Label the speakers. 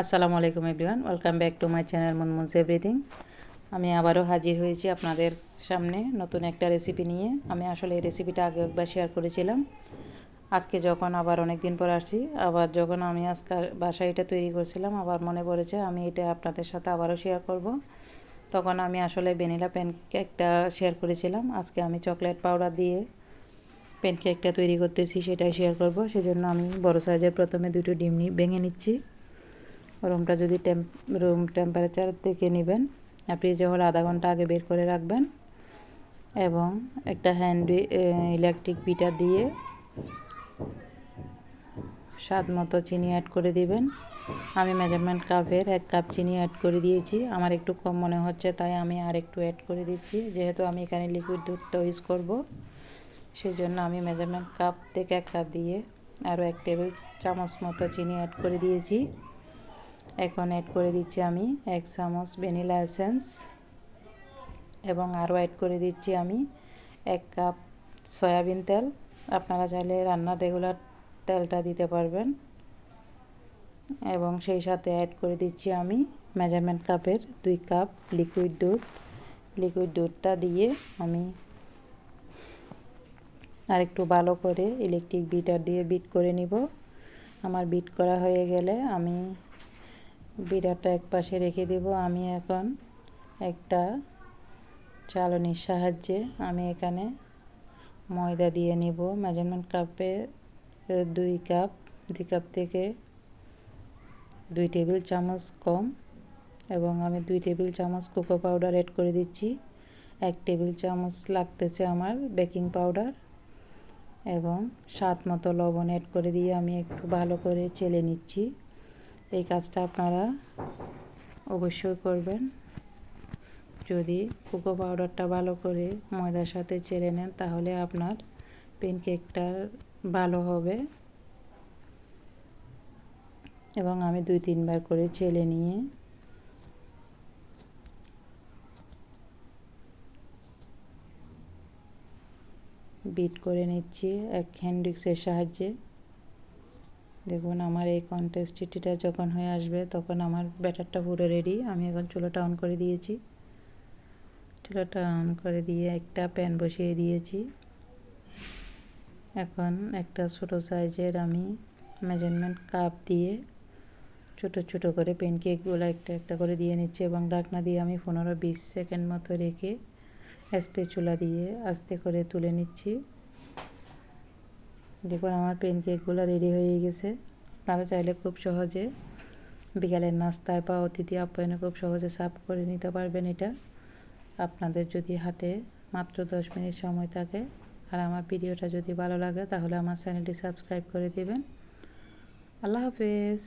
Speaker 1: আসসালামু আলাইকুম everyone, welcome back to my channel Monmoons everything. আমি আবারও হাজির হয়েছি আপনাদের সামনে নতুন একটা রেসিপি নিয়ে। আমি আসলে এই রেসিপিটা আগে একবার শেয়ার করেছিলাম। আজকে যখন আবার অনেক দিন পর আসছি, আবার যখন আমি আজকে বাসায় এটা তৈরি করছিলাম, আবার মনে পড়েছে আমি এটা আপনাদের সাথে আবারও শেয়ার করব। তখন আমি আসলে ভ্যানিলা প্যানকেকটা শেয়ার করেছিলাম। আজকে আমি চকলেট পাউডার দিয়ে প্যানকেকটা তৈরি করতেছি, সেটাই শেয়ার করব। সেজন্য আমি বড় সাইজের প্রথমে দুটো ডিম ভেঙে নিচ্ছি। রুমটা যদি টেম্প রুম টেম্পারেচার দেখে নেবেন ফ্রিজে হলে আধা ঘণ্টা আগে বের করে রাখবেন এবং একটা হ্যান্ড ইলেকট্রিক বিটার দিয়ে স্বাদ মতো চিনি অ্যাড করে দিবেন। আমি মেজারমেন্ট কাপের এক কাপ চিনি অ্যাড করে দিয়েছি। আমার একটু কম মনে হচ্ছে, তাই আমি আর একটু অ্যাড করে দিচ্ছি। যেহেতু আমি এখানে লিকুইড দুধটা ইউজ করব সেই জন্য আমি মেজারমেন্ট কাপ থেকে এক কাপ দিয়ে আরও এক টেবিল চামচ মতো চিনি অ্যাড করে দিয়েছি। এখন অ্যাড করে দিচ্ছি আমি এক চামচ ভ্যানিলা এসেন্স এবং আরও অ্যাড করে দিচ্ছি আমি এক কাপ সয়াবিন তেল। আপনারা চাইলে রান্নার রেগুলার তেলটা দিতে পারবেন। এবং সেই সাথে অ্যাড করে দিচ্ছি আমি মেজারমেন্ট কাপের দুই কাপ লিকুইড দুধ। লিকুইড দুধটা দিয়ে আমি আর একটু ভালো করে ইলেকট্রিক বিটার দিয়ে বিট করে নিব। আমার বিট করা হয়ে গেলে আমি বিড়াটা এক পাশে রেখে দেব। আমি এখন একটা চালনির সাহায্যে আমি এখানে ময়দা দিয়ে নিব। মেজারমেন্ট কাপে দুই কাপ দুই কাপ থেকে দুই টেবিল চামচ কম এবং আমি দুই টেবিল চামচ কোকো পাউডার অ্যাড করে দিচ্ছি। এক টেবিল চামচ লাগতেছে আমার বেকিং পাউডার এবং স্বাদ মতো লবণ অ্যাড করে দিয়ে আমি একটু ভালো করে চেলে নিচ্ছি। এই কাজটা আপনারা অবশ্যই করবেন। যদি কোকো পাউডারটা ভালো করে ময়দার সাথে চেলে নেন, তাহলে আপনার পেনকেকটা ভালো হবে। এবং আমি দুই তিনবার করে চেলে নিয়ে বিট করে নিচ্ছি এক হ্যান্ডিক্সের সাহায্যে। দেখুন, আমার এই কন্টেস্টিটিটা যখন হয়ে আসবে, তখন আমার ব্যাটারটা পুরো রেডি আমি এখন চুলোটা অন করে দিয়েছি। চুলোটা অন করে দিয়ে একটা প্যান বসিয়ে দিয়েছি। এখন একটা ছোটো সাইজের আমি মেজারমেন্ট কাপ দিয়ে ছোট ছোট করে প্যানকেকগুলো একটা একটা করে দিয়ে নিচ্ছি এবং ডাকনা দিয়ে আমি পনেরো বিশ সেকেন্ড মতো রেখে চুলা দিয়ে আস্তে করে তুলে নিচ্ছি। দেখুন, আমার প্যানকেকগুলো রেডি হয়ে গেছে। আপনারা চাইলে খুব সহজে বিকালের নাস্তায় বা অতিথি আপ্যায়নে খুব সহজে সাফ করে নিতে পারবেন এটা। আপনাদের যদি হাতে মাত্র দশ মিনিট সময় থাকে আর আমার ভিডিওটা যদি ভালো লাগে, তাহলে আমার চ্যানেলটি সাবস্ক্রাইব করে দেবেন। আল্লাহ হাফেজ।